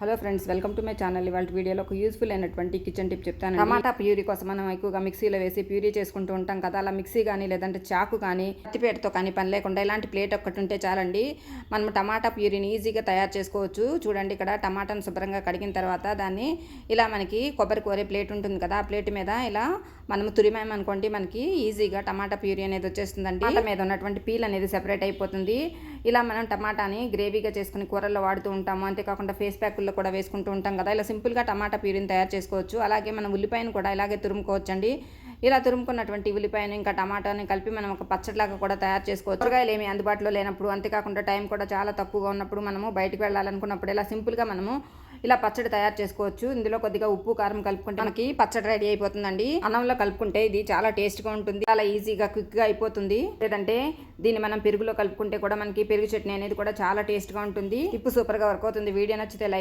Hello friends welcome to my channel. ఇవాళ వీడియోలో ఒక యూస్ఫుల్ అయినటువంటి కిచెన్ టిప్ చెప్తాను టమాటా ప్యూరీ కోసం మనం ఎక్కువగా మిక్సీలో వేసి ప్యూరీ చేసుకుంటూ ఉంటాం కదా అలా మిక్సీ కానీ లేదంటే చాకు కానీ కత్తిపేటతో కానీ పని లేకుండా ఇలాంటి ప్లేట్ ఒక్కటి ఉంటే చాలండి. మనం టమాటా ప్యూరీని ఈజీగా తయారు చేసుకోవచ్చు. చూడండి ఇక్కడ టమాటాను శుభ్రంగా కడిగిన తర్వాత దాన్ని ఇలా మనకి కొబ్బరి కోరే ప్లేట్ ఉంటుంది కదా ఆ ప్లేట్ మీద ఇలా మనం తురిమామనుకోండి మనకి ఈజీగా టమాటా ప్యూరీ అనేది వచ్చేస్తుందండి. టమాటా మీద ఉన్నటువంటి పీల్ అనేది సెపరేట్ అయిపోతుంది. ఇలా మనం టమాటాని గ్రేవీగా చేసుకుని కూరల్లో వాడుతూ ఉంటాము. అంతేకాకుండా ఫేస్ కూరల్లో కూడా వేసుకుంటూ ఉంటాం కదా. ఇలా సింపుల్గా టమాటా ప్యూరిని తయారు చేసుకోవచ్చు. అలాగే మనం ఉల్లిపాయను కూడా ఇలాగే తురుముకోవచ్చు అండి ఇలా తురుముకున్నటువంటి ఉల్లిపాయను ఇంకా టమాటాని కలిపి మనం ఒక పచ్చడిలాగా కూడా తయారు చేసుకోవచ్చు. కూరగాయలు ఏమి అందుబాటులో లేనప్పుడు అంతేకాకుండా టైం కూడా చాలా తక్కువగా ఉన్నప్పుడు మనము బయటకు వెళ్ళాలనుకున్నప్పుడు ఇలా సింపుల్గా మనము ఇలా పచ్చడి తయారు చేసుకోవచ్చు. ఇందులో కొద్దిగా ఉప్పు కారం కలుపుకుంటే మనకి పచ్చడి రెడీ అయిపోతుందండి. అన్నంలో కలుపుకుంటే ఇది చాలా టేస్ట్గా ఉంటుంది. చాలా ఈజీగా క్విక్గా అయిపోతుంది. లేదంటే దీన్ని మనం పెరుగులో కలుపుకుంటే కూడా మనకి పెరుగు చట్నీ అనేది కూడా చాలా టేస్ట్గా ఉంటుంది. ఇప్పు సూపర్గా వర్క్ అవుతుంది. వీడియో నచ్చితే లైక్